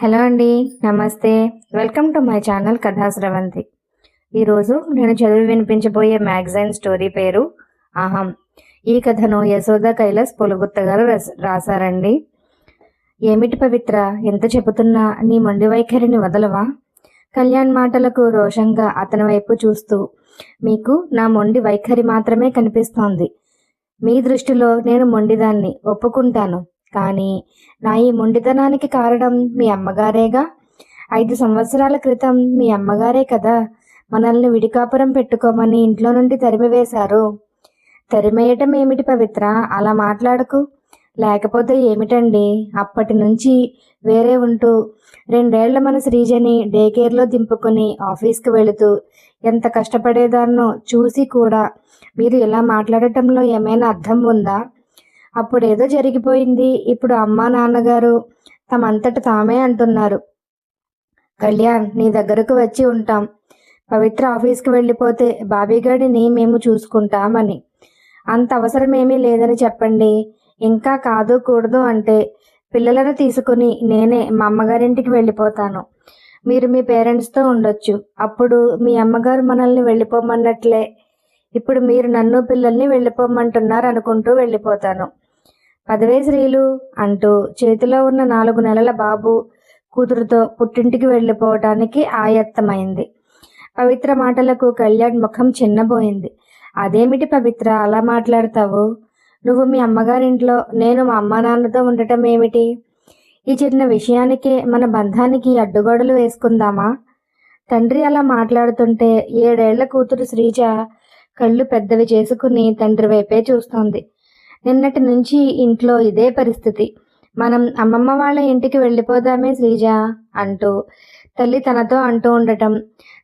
Hello అండి నమస్తే welcome to my channel కథా ఈరోజు నేను చదివి వినిపించబోయే మ్యాగజైన్ స్టోరీ పేరు అహం ఈ కథను యశోద కైలాస్ పొలగుత్త గారు రాశారండి ఏమిటి పవిత్ర ఎంత చెబుతున్నా నీ మొండి వైఖరిని వదలవా కళ్యాణ్ మాటలకు రోషంగా అతని వైపు చూస్తూ మీకు నా మొండి వైఖరి మాత్రమే కనిపిస్తోంది మీ దృష్టిలో నేను మొండిదాన్ని ఒప్పుకుంటాను కానీ నా ఈ మొండితనానికి కారణం మీ అమ్మగారేగా ఐదు సంవత్సరాల క్రితం మీ అమ్మగారే కదా మనల్ని విడికాపురం పెట్టుకోమని ఇంట్లో నుండి తరిమివేశారు తరిమేయటం ఏమిటి పవిత్ర అలా మాట్లాడకు లేకపోతే ఏమిటండి అప్పటి నుంచి వేరే ఉంటూ రెండేళ్ల మన శ్రీజని డే కేర్లో దింపుకొని ఆఫీస్కి వెళుతూ ఎంత కష్టపడేదాన్నో చూసి కూడా మీరు ఇలా మాట్లాడటంలో ఏమైనా అర్థం ఉందా అప్పుడు ఏదో జరిగిపోయింది ఇప్పుడు అమ్మా నాన్నగారు తమంతట తామే అంటున్నారు కళ్యాణ్ నీ దగ్గరకు వచ్చి ఉంటాం పవిత్ర ఆఫీస్కి వెళ్ళిపోతే బాబీగాడిని మేము చూసుకుంటామని అంత అవసరమేమీ లేదని చెప్పండి ఇంకా కాదు కూడదు అంటే పిల్లలను తీసుకుని నేనే మా అమ్మగారింటికి వెళ్ళిపోతాను మీరు మీ పేరెంట్స్తో ఉండొచ్చు అప్పుడు మీ అమ్మగారు మనల్ని వెళ్ళిపోమన్నట్లే ఇప్పుడు మీరు నన్ను పిల్లల్ని వెళ్ళిపోమంటున్నారు అనుకుంటూ వెళ్ళిపోతాను పదవే స్త్రీలు అంటూ చేతిలో ఉన్న నాలుగు నెలల బాబు కూతురుతో పుట్టింటికి వెళ్ళిపోవటానికి ఆయత్తమైంది పవిత్ర మాటలకు కళ్యాణ్ ముఖం చిన్నబోయింది అదేమిటి పవిత్ర అలా మాట్లాడతావు నువ్వు మీ అమ్మగారింట్లో నేను మా అమ్మ నాన్నతో ఉండటం ఏమిటి ఈ చిన్న విషయానికే మన బంధానికి అడ్డుగోడలు వేసుకుందామా తండ్రి అలా మాట్లాడుతుంటే ఏడేళ్ల కూతురు శ్రీజ కళ్ళు పెద్దవి చేసుకుని తండ్రి వైపే చూస్తోంది నిన్నటి నుంచి ఇంట్లో ఇదే పరిస్థితి మనం అమ్మమ్మ వాళ్ళ ఇంటికి వెళ్ళిపోదామే శ్రీజ అంటూ తల్లి తనతో అంటూ ఉండటం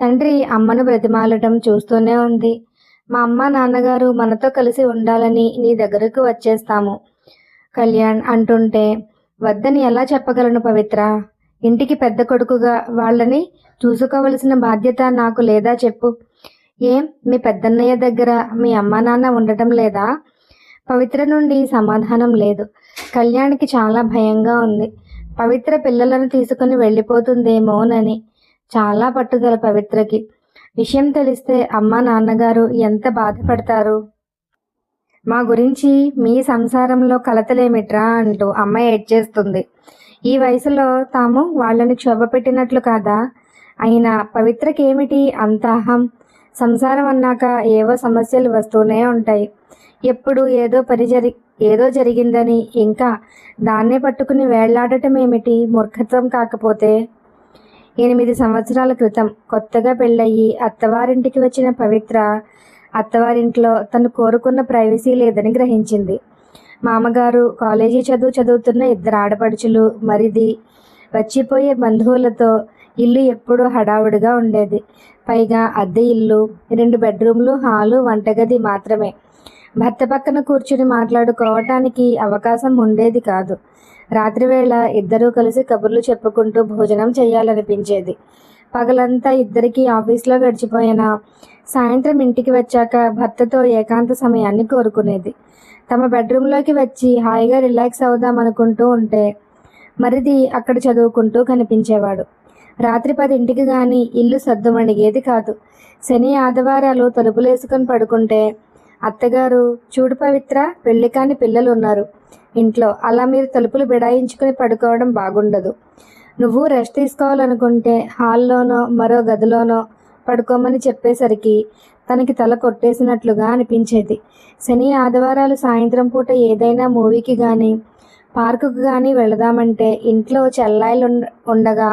తండ్రి అమ్మను బ్రతిమాలటం చూస్తూనే ఉంది మా అమ్మ నాన్నగారు మనతో కలిసి ఉండాలని నీ దగ్గరకు వచ్చేస్తాము కళ్యాణ్ అంటుంటే వద్దని ఎలా చెప్పగలను పవిత్ర ఇంటికి పెద్ద కొడుకుగా వాళ్ళని చూసుకోవలసిన బాధ్యత నాకు లేదా చెప్పు ఏం మీ పెద్దన్నయ్య దగ్గర మీ అమ్మ నాన్న ఉండటం లేదా పవిత్ర నుండి సమాధానం లేదు కళ్యాణ్కి చాలా భయంగా ఉంది పవిత్ర పిల్లలను తీసుకుని వెళ్ళిపోతుందేమోనని చాలా పట్టుదల పవిత్రకి విషయం తెలిస్తే అమ్మ నాన్నగారు ఎంత బాధపడతారు మా గురించి మీ సంసారంలో కలతలేమిట్రా అంటూ అమ్మ ఏడ్చేస్తుంది ఈ వయసులో తాము వాళ్ళని క్షోభ పెట్టినట్లు కాదా అయినా పవిత్రకేమిటి అంతాహం సంసారం అన్నాక ఏవో సమస్యలు వస్తూనే ఉంటాయి ఎప్పుడు ఏదో పని జరి ఏదో జరిగిందని ఇంకా దాన్నే పట్టుకుని వేళ్లాడటం ఏమిటి మూర్ఖత్వం కాకపోతే ఎనిమిది సంవత్సరాల క్రితం కొత్తగా పెళ్ళయ్యి అత్తవారింటికి వచ్చిన పవిత్ర అత్తవారింట్లో తను కోరుకున్న ప్రైవసీ లేదని గ్రహించింది మామగారు కాలేజీ చదువు చదువుతున్న ఇద్దరు ఆడపడుచులు మరిది వచ్చిపోయే బంధువులతో ఇల్లు ఎప్పుడూ హడావుడిగా ఉండేది పైగా అద్దె ఇల్లు రెండు బెడ్రూమ్లు హాలు వంటగది మాత్రమే భర్త పక్కన కూర్చుని మాట్లాడుకోవటానికి అవకాశం ఉండేది కాదు రాత్రివేళ ఇద్దరూ కలిసి కబుర్లు చెప్పుకుంటూ భోజనం చేయాలనిపించేది పగలంతా ఇద్దరికీ ఆఫీస్లో గడిచిపోయిన సాయంత్రం ఇంటికి వచ్చాక భర్తతో ఏకాంత సమయాన్ని కోరుకునేది తమ బెడ్రూమ్లోకి వచ్చి హాయిగా రిలాక్స్ అవుదాం అనుకుంటూ ఉంటే మరిది అక్కడ చదువుకుంటూ కనిపించేవాడు రాత్రి పదింటికి కానీ ఇల్లు సర్దుమణిగేది కాదు శని ఆదివారాలు తలుపులేసుకొని పడుకుంటే అత్తగారు చూడు పవిత్ర పెళ్లి కాని పిల్లలు ఉన్నారు ఇంట్లో అలా మీరు తలుపులు బిడాయించుకుని పడుకోవడం బాగుండదు నువ్వు రెస్ట్ తీసుకోవాలనుకుంటే హాల్లోనో మరో గదిలోనో పడుకోమని చెప్పేసరికి తనకి తల కొట్టేసినట్లుగా అనిపించేది శని ఆదివారాలు సాయంత్రం పూట ఏదైనా మూవీకి కానీ పార్కుకు కానీ వెళదామంటే ఇంట్లో చెల్లాయిలు ఉండగా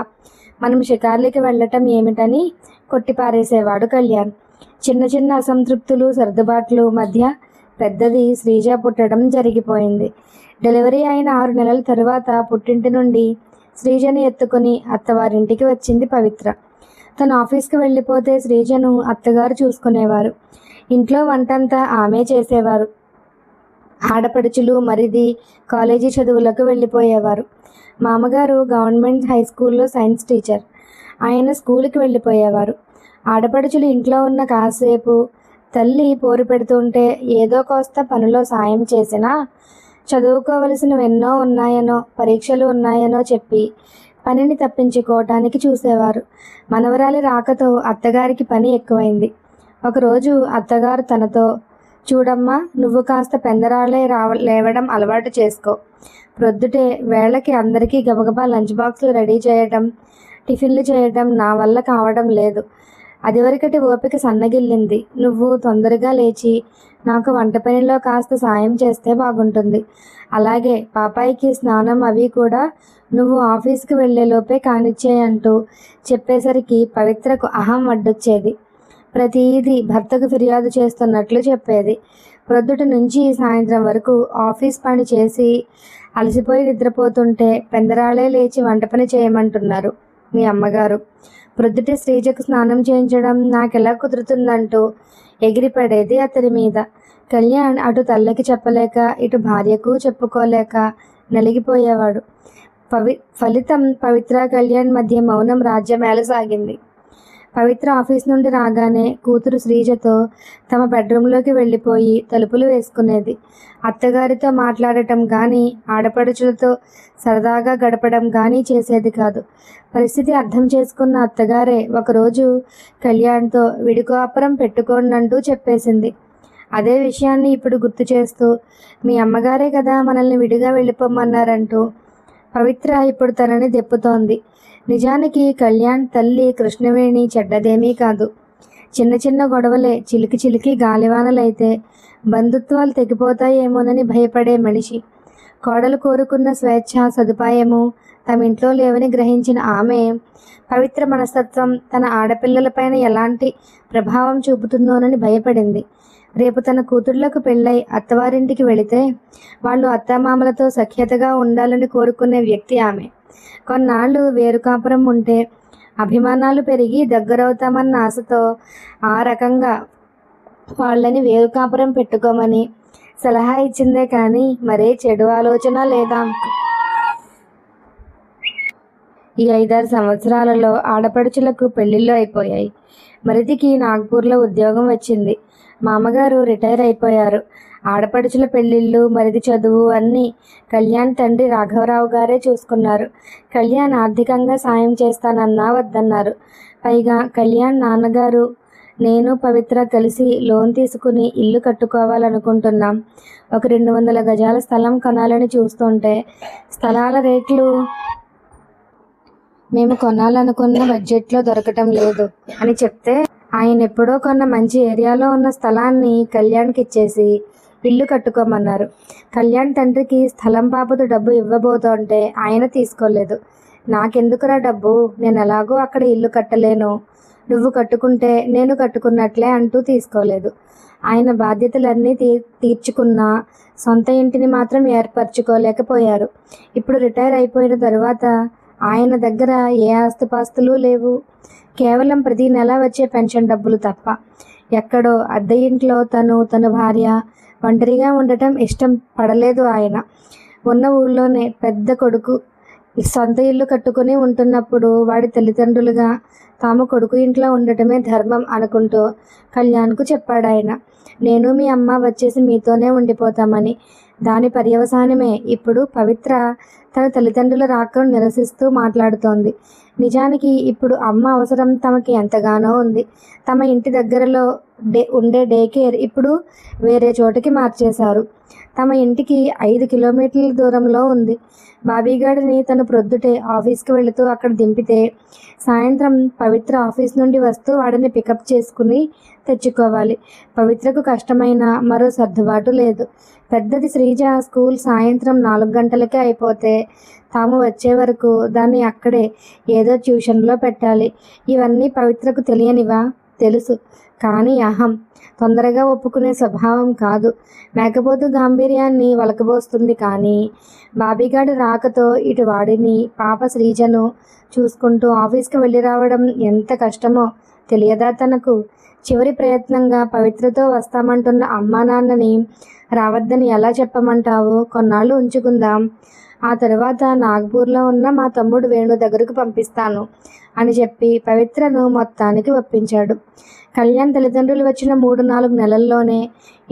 మనం షికార్లకి వెళ్ళటం ఏమిటని కొట్టిపారేసేవాడు కళ్యాణ్ చిన్న చిన్న అసంతృప్తులు సర్దుబాట్లు మధ్య పెద్దది శ్రీజ పుట్టడం జరిగిపోయింది డెలివరీ అయిన ఆరు నెలల తరువాత పుట్టింటి నుండి శ్రీజను ఎత్తుకుని అత్తవారింటికి వచ్చింది పవిత్ర తను ఆఫీస్కి వెళ్ళిపోతే శ్రీజను అత్తగారు చూసుకునేవారు ఇంట్లో వంటంతా ఆమె చేసేవారు ఆడపడుచులు మరిది కాలేజీ చదువులకు వెళ్ళిపోయేవారు మామగారు గవర్నమెంట్ హై స్కూల్లో సైన్స్ టీచర్ ఆయన స్కూల్కి వెళ్ళిపోయేవారు ఆడపడుచులు ఇంట్లో ఉన్న కాసేపు తల్లి పోరు పెడుతుంటే ఏదో కోస్త పనిలో సాయం చేసినా చదువుకోవలసినవెన్నో ఉన్నాయనో పరీక్షలు ఉన్నాయనో చెప్పి పనిని తప్పించుకోవటానికి చూసేవారు మనవరాలి రాకతో అత్తగారికి పని ఎక్కువైంది ఒకరోజు అత్తగారు తనతో చూడమ్మా నువ్వు కాస్త పెందరాలే రావ లేవడం అలవాటు చేసుకో ప్రొద్దుటే వేళకి అందరికీ గబగబా లంచ్ బాక్సులు రెడీ చేయడం టిఫిన్లు చేయడం నా వల్ల కావడం లేదు అదివరకటి ఓపిక సన్నగిల్లింది నువ్వు తొందరగా లేచి నాకు వంట పనిలో కాస్త సాయం చేస్తే బాగుంటుంది అలాగే పాపాయికి స్నానం అవి కూడా నువ్వు ఆఫీస్కి లోపే కానిచ్చేయంటూ చెప్పేసరికి పవిత్రకు అహం వడ్డొచ్చేది ప్రతిదీ భర్తకు ఫిర్యాదు చేస్తున్నట్లు చెప్పేది ప్రొద్దుటి నుంచి సాయంత్రం వరకు ఆఫీస్ పని చేసి అలసిపోయి నిద్రపోతుంటే పెందరాళే లేచి వంట పని చేయమంటున్నారు మీ అమ్మగారు ప్రొద్దుటే శ్రీజకు స్నానం చేయించడం నాకు ఎలా కుదురుతుందంటూ ఎగిరిపడేది అతని మీద కళ్యాణ్ అటు తల్లకి చెప్పలేక ఇటు భార్యకు చెప్పుకోలేక నలిగిపోయేవాడు పవి ఫలితం పవిత్ర కళ్యాణ్ మధ్య మౌనం రాజ్యమేళ సాగింది పవిత్ర ఆఫీస్ నుండి రాగానే కూతురు శ్రీజతో తమ బెడ్రూమ్లోకి వెళ్ళిపోయి తలుపులు వేసుకునేది అత్తగారితో మాట్లాడటం కానీ ఆడపడుచులతో సరదాగా గడపడం కానీ చేసేది కాదు పరిస్థితి అర్థం చేసుకున్న అత్తగారే ఒకరోజు కళ్యాణ్తో విడుకోపురం పెట్టుకోండి అంటూ చెప్పేసింది అదే విషయాన్ని ఇప్పుడు గుర్తు చేస్తూ మీ అమ్మగారే కదా మనల్ని విడిగా వెళ్ళిపోమన్నారంటూ పవిత్ర ఇప్పుడు తనని దెప్పుతోంది నిజానికి కళ్యాణ్ తల్లి కృష్ణవేణి చెడ్డదేమీ కాదు చిన్న చిన్న గొడవలే చిలికి చిలికి గాలివానలైతే బంధుత్వాలు తెగిపోతాయేమోనని భయపడే మనిషి కోడలు కోరుకున్న స్వేచ్ఛ సదుపాయము తమ ఇంట్లో లేవని గ్రహించిన ఆమె పవిత్ర మనస్తత్వం తన ఆడపిల్లలపైన ఎలాంటి ప్రభావం చూపుతుందోనని భయపడింది రేపు తన కూతుళ్లకు పెళ్ళై అత్తవారింటికి వెళితే వాళ్ళు అత్తమామలతో సఖ్యతగా ఉండాలని కోరుకునే వ్యక్తి ఆమె కొన్నాళ్ళు వేరు కాపురం ఉంటే అభిమానాలు పెరిగి దగ్గరవుతామన్న ఆశతో ఆ రకంగా వాళ్ళని వేరు కాపురం పెట్టుకోమని సలహా ఇచ్చిందే కానీ మరే చెడు ఆలోచన లేదా ఈ ఐదారు సంవత్సరాలలో ఆడపడుచులకు పెళ్లిళ్ళు అయిపోయాయి మరిదికి నాగ్పూర్లో ఉద్యోగం వచ్చింది మామగారు రిటైర్ అయిపోయారు ఆడపడుచుల పెళ్ళిళ్ళు మరిది చదువు అన్నీ కళ్యాణ్ తండ్రి రాఘవరావు గారే చూసుకున్నారు కళ్యాణ్ ఆర్థికంగా సాయం చేస్తానన్నా వద్దన్నారు పైగా కళ్యాణ్ నాన్నగారు నేను పవిత్ర కలిసి లోన్ తీసుకుని ఇల్లు కట్టుకోవాలనుకుంటున్నాం ఒక రెండు వందల గజాల స్థలం కొనాలని చూస్తుంటే స్థలాల రేట్లు మేము కొనాలనుకున్న బడ్జెట్లో దొరకటం లేదు అని చెప్తే ఆయన ఎప్పుడో కొన్న మంచి ఏరియాలో ఉన్న స్థలాన్ని కళ్యాణ్కి ఇచ్చేసి ఇల్లు కట్టుకోమన్నారు కళ్యాణ్ తండ్రికి స్థలం బాబుతో డబ్బు ఇవ్వబోతుంటే ఆయన తీసుకోలేదు నాకెందుకురా డబ్బు నేను ఎలాగో అక్కడ ఇల్లు కట్టలేను నువ్వు కట్టుకుంటే నేను కట్టుకున్నట్లే అంటూ తీసుకోలేదు ఆయన బాధ్యతలన్నీ తీ తీర్చుకున్న సొంత ఇంటిని మాత్రం ఏర్పరచుకోలేకపోయారు ఇప్పుడు రిటైర్ అయిపోయిన తర్వాత ఆయన దగ్గర ఏ ఆస్తిపాస్తులు లేవు కేవలం ప్రతి నెల వచ్చే పెన్షన్ డబ్బులు తప్ప ఎక్కడో అద్దె ఇంట్లో తను తన భార్య ఒంటరిగా ఉండటం ఇష్టం పడలేదు ఆయన ఉన్న ఊళ్ళోనే పెద్ద కొడుకు సొంత ఇల్లు కట్టుకుని ఉంటున్నప్పుడు వాడి తల్లిదండ్రులుగా తాము కొడుకు ఇంట్లో ఉండటమే ధర్మం అనుకుంటూ కళ్యాణ్కు చెప్పాడు ఆయన నేను మీ అమ్మ వచ్చేసి మీతోనే ఉండిపోతామని దాని పర్యవసానమే ఇప్పుడు పవిత్ర తన తల్లిదండ్రుల రాకను నిరసిస్తూ మాట్లాడుతోంది నిజానికి ఇప్పుడు అమ్మ అవసరం తమకి ఎంతగానో ఉంది తమ ఇంటి దగ్గరలో డే ఉండే డే కేర్ ఇప్పుడు వేరే చోటకి మార్చేశారు తమ ఇంటికి ఐదు కిలోమీటర్ల దూరంలో ఉంది బాబీగాడిని తన ప్రొద్దుటే ఆఫీస్కి వెళుతూ అక్కడ దింపితే సాయంత్రం పవిత్ర ఆఫీస్ నుండి వస్తూ వాడిని పికప్ చేసుకుని తెచ్చుకోవాలి పవిత్రకు కష్టమైన మరో సర్దుబాటు లేదు పెద్దది శ్రీజ స్కూల్ సాయంత్రం నాలుగు గంటలకే అయిపోతే తాము వచ్చే వరకు దాన్ని అక్కడే ఏదో ట్యూషన్లో పెట్టాలి ఇవన్నీ పవిత్రకు తెలియనివా తెలుసు కానీ అహం తొందరగా ఒప్పుకునే స్వభావం కాదు మేకపోతు గాంభీర్యాన్ని వలకబోస్తుంది కానీ బాబీగాడి రాకతో ఇటు వాడిని పాప శ్రీజను చూసుకుంటూ ఆఫీస్కి వెళ్ళి రావడం ఎంత కష్టమో తెలియదా తనకు చివరి ప్రయత్నంగా పవిత్రతో వస్తామంటున్న అమ్మా నాన్నని రావద్దని ఎలా చెప్పమంటావు కొన్నాళ్ళు ఉంచుకుందాం ఆ తర్వాత నాగ్పూర్లో ఉన్న మా తమ్ముడు వేణు దగ్గరకు పంపిస్తాను అని చెప్పి పవిత్రను మొత్తానికి ఒప్పించాడు కళ్యాణ్ తల్లిదండ్రులు వచ్చిన మూడు నాలుగు నెలల్లోనే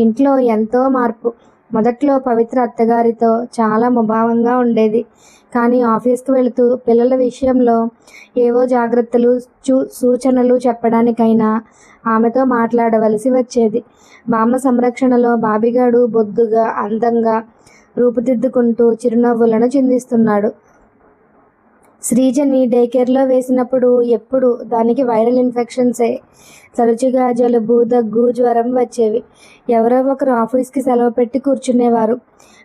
ఇంట్లో ఎంతో మార్పు మొదట్లో పవిత్ర అత్తగారితో చాలా ముభావంగా ఉండేది కానీ ఆఫీస్కి వెళుతూ పిల్లల విషయంలో ఏవో జాగ్రత్తలు చూ సూచనలు చెప్పడానికైనా ఆమెతో మాట్లాడవలసి వచ్చేది బామ్మ సంరక్షణలో బాబిగాడు బొద్దుగా అందంగా రూపుదిద్దుకుంటూ చిరునవ్వులను చిందిస్తున్నాడు శ్రీజని డే కేర్లో వేసినప్పుడు ఎప్పుడు దానికి వైరల్ ఇన్ఫెక్షన్సే తరచుగా జలుబు దగ్గు జ్వరం వచ్చేవి ఎవరో ఒకరు ఆఫీస్కి సెలవు పెట్టి కూర్చునేవారు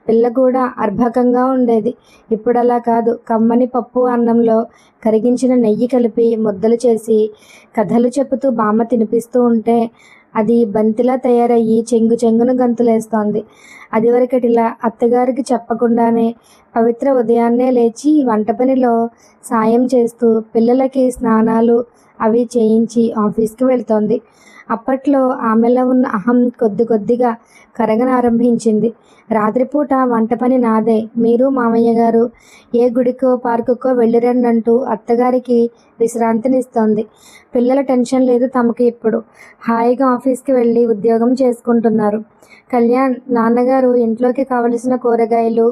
పిల్ల కూడా అర్భకంగా ఉండేది ఇప్పుడు అలా కాదు కమ్మని పప్పు అన్నంలో కరిగించిన నెయ్యి కలిపి ముద్దలు చేసి కథలు చెబుతూ బామ్మ తినిపిస్తూ ఉంటే అది బంతిలా తయారయ్యి చెంగు చెంగున గంతులేస్తోంది అదివరకటిలా అత్తగారికి చెప్పకుండానే పవిత్ర ఉదయాన్నే లేచి వంట పనిలో సాయం చేస్తూ పిల్లలకి స్నానాలు అవి చేయించి ఆఫీస్కి వెళ్తోంది అప్పట్లో ఆమెలో ఉన్న అహం కొద్ది కొద్దిగా కరగనారంభించింది రాత్రిపూట వంట పని నాదే మీరు మామయ్య గారు ఏ గుడికో పార్కుకో వెళ్ళిరండంటూ అత్తగారికి విశ్రాంతినిస్తోంది పిల్లల టెన్షన్ లేదు తమకి ఇప్పుడు హాయిగా ఆఫీస్కి వెళ్ళి ఉద్యోగం చేసుకుంటున్నారు కళ్యాణ్ నాన్నగారు ఇంట్లోకి కావలసిన కూరగాయలు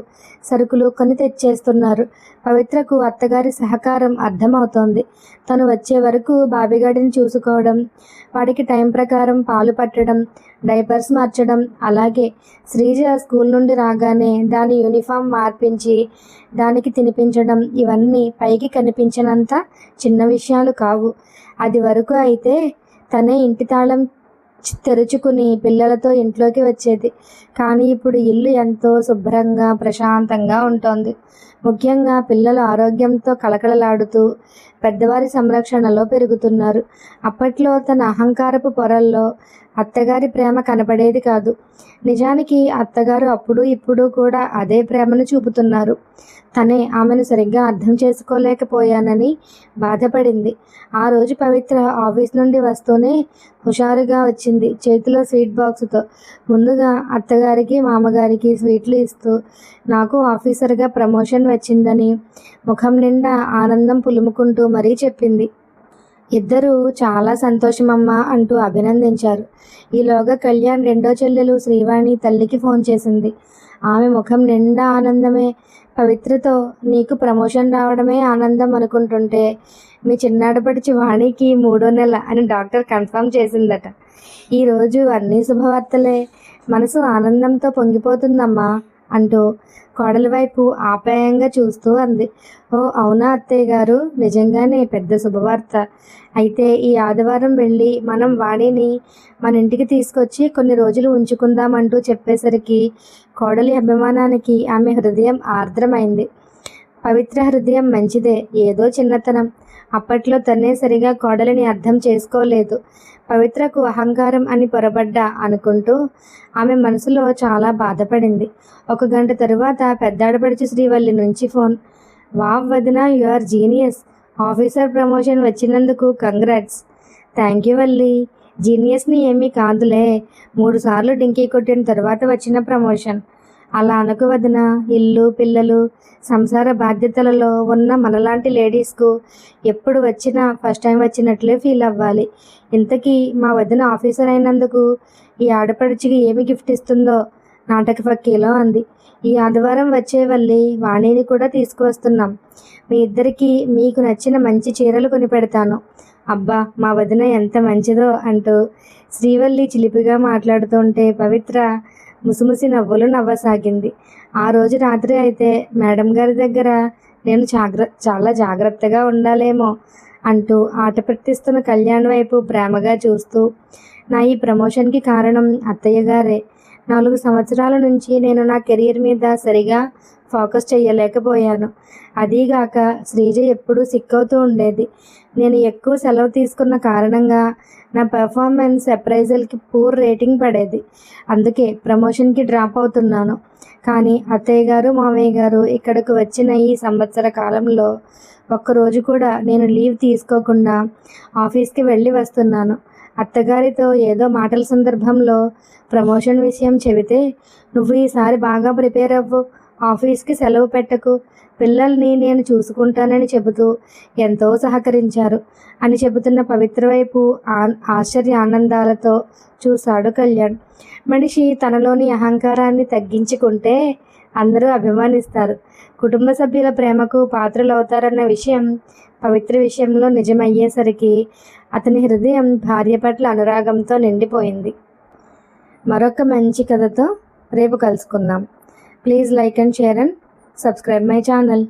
సరుకులు కొని తెచ్చేస్తున్నారు పవిత్రకు అత్తగారి సహకారం అర్థమవుతోంది తను వచ్చే వరకు బావిగాడిని చూసుకోవడం వాడికి టైం ప్రకారం పాలు పట్టడం డైపర్స్ మార్చడం అలాగే శ్రీజ స్కూల్ నుండి రాగానే దాని యూనిఫామ్ మార్పించి దానికి తినిపించడం ఇవన్నీ పైకి కనిపించినంత చిన్న విషయాలు కావు అది వరకు అయితే తనే ఇంటి తాళం తెరుచుకుని పిల్లలతో ఇంట్లోకి వచ్చేది కానీ ఇప్పుడు ఇల్లు ఎంతో శుభ్రంగా ప్రశాంతంగా ఉంటుంది ముఖ్యంగా పిల్లలు ఆరోగ్యంతో కలకలలాడుతూ పెద్దవారి సంరక్షణలో పెరుగుతున్నారు అప్పట్లో తన అహంకారపు పొరల్లో అత్తగారి ప్రేమ కనపడేది కాదు నిజానికి అత్తగారు అప్పుడు ఇప్పుడు కూడా అదే ప్రేమను చూపుతున్నారు తనే ఆమెను సరిగ్గా అర్థం చేసుకోలేకపోయానని బాధపడింది ఆ రోజు పవిత్ర ఆఫీస్ నుండి వస్తూనే హుషారుగా వచ్చింది చేతిలో స్వీట్ బాక్స్తో ముందుగా అత్తగారికి మామగారికి స్వీట్లు ఇస్తూ నాకు ఆఫీసర్గా ప్రమోషన్ వచ్చిందని ముఖం నిండా ఆనందం పులుముకుంటూ మరీ చెప్పింది ఇద్దరూ చాలా సంతోషమమ్మా అంటూ అభినందించారు ఈలోగా కళ్యాణ్ రెండో చెల్లెలు శ్రీవాణి తల్లికి ఫోన్ చేసింది ఆమె ముఖం నిండా ఆనందమే పవిత్రతో నీకు ప్రమోషన్ రావడమే ఆనందం అనుకుంటుంటే మీ చిన్నాడపడిచి వాణికి మూడో నెల అని డాక్టర్ కన్ఫర్మ్ చేసిందట ఈరోజు అన్ని శుభవార్తలే మనసు ఆనందంతో పొంగిపోతుందమ్మా అంటూ కోడలి వైపు ఆప్యాయంగా చూస్తూ అంది ఓ అవునా అత్తయ్య గారు నిజంగానే పెద్ద శుభవార్త అయితే ఈ ఆదివారం వెళ్ళి మనం వాణిని మన ఇంటికి తీసుకొచ్చి కొన్ని రోజులు ఉంచుకుందామంటూ చెప్పేసరికి కోడలి అభిమానానికి ఆమె హృదయం ఆర్ద్రమైంది పవిత్ర హృదయం మంచిదే ఏదో చిన్నతనం అప్పట్లో తనే సరిగా కోడలిని అర్థం చేసుకోలేదు పవిత్రకు అహంకారం అని పొరబడ్డా అనుకుంటూ ఆమె మనసులో చాలా బాధపడింది ఒక గంట తరువాత పెద్దాడపడిచి శ్రీవల్లి నుంచి ఫోన్ వావ్ వదిన you are genius officer promotion వచ్చినందుకు కంగ్రాట్స్ థ్యాంక్ యూ వల్లి జీనియస్ని ఏమీ కాదులే మూడు సార్లు డింకీ కొట్టిన తర్వాత వచ్చిన ప్రమోషన్ అలా అనుకు వదిన ఇల్లు పిల్లలు సంసార బాధ్యతలలో ఉన్న మనలాంటి లేడీస్కు ఎప్పుడు వచ్చినా ఫస్ట్ టైం వచ్చినట్లే ఫీల్ అవ్వాలి ఇంతకీ మా వదిన ఆఫీసర్ అయినందుకు ఈ ఆడపడుచుకి ఏమి గిఫ్ట్ ఇస్తుందో నాటక పక్కీలో అంది ఈ ఆదివారం వచ్చే వల్లి వాణిని కూడా తీసుకువస్తున్నాం మీ ఇద్దరికి మీకు నచ్చిన మంచి చీరలు కొని పెడతాను అబ్బా మా వదిన ఎంత మంచిదో అంటూ శ్రీవల్లి చిలిపిగా మాట్లాడుతుంటే పవిత్ర ముసిముసి నవ్వులు నవ్వసాగింది ఆ రోజు రాత్రి అయితే మేడం గారి దగ్గర నేను జాగ్ర చాలా జాగ్రత్తగా ఉండాలేమో అంటూ ఆట పెట్టిస్తున్న కళ్యాణ్ వైపు ప్రేమగా చూస్తూ నా ఈ ప్రమోషన్కి కారణం అత్తయ్య గారే నాలుగు సంవత్సరాల నుంచి నేను నా కెరీర్ మీద సరిగా ఫోకస్ చేయలేకపోయాను అదీగాక శ్రీజ ఎప్పుడూ సిక్కవుతూ ఉండేది నేను ఎక్కువ సెలవు తీసుకున్న కారణంగా నా పెర్ఫార్మెన్స్ అప్రైజల్కి పూర్ రేటింగ్ పడేది అందుకే ప్రమోషన్కి డ్రాప్ అవుతున్నాను కానీ అత్తయ్య గారు మామయ్య గారు ఇక్కడకు వచ్చిన ఈ సంవత్సర కాలంలో ఒక్కరోజు కూడా నేను లీవ్ తీసుకోకుండా ఆఫీస్కి వెళ్ళి వస్తున్నాను అత్తగారితో ఏదో మాటల సందర్భంలో ప్రమోషన్ విషయం చెబితే నువ్వు ఈసారి బాగా ప్రిపేర్ అవ్వు ఆఫీస్కి సెలవు పెట్టకు పిల్లల్ని నేను చూసుకుంటానని చెబుతూ ఎంతో సహకరించారు అని చెబుతున్న పవిత్ర వైపు ఆశ్చర్య ఆనందాలతో చూశాడు కళ్యాణ్ మనిషి తనలోని అహంకారాన్ని తగ్గించుకుంటే అందరూ అభిమానిస్తారు కుటుంబ సభ్యుల ప్రేమకు పాత్రలు అవుతారన్న విషయం పవిత్ర విషయంలో నిజమయ్యేసరికి అతని హృదయం భార్య పట్ల అనురాగంతో నిండిపోయింది మరొక మంచి కథతో రేపు కలుసుకుందాం Please like and share and subscribe my channel.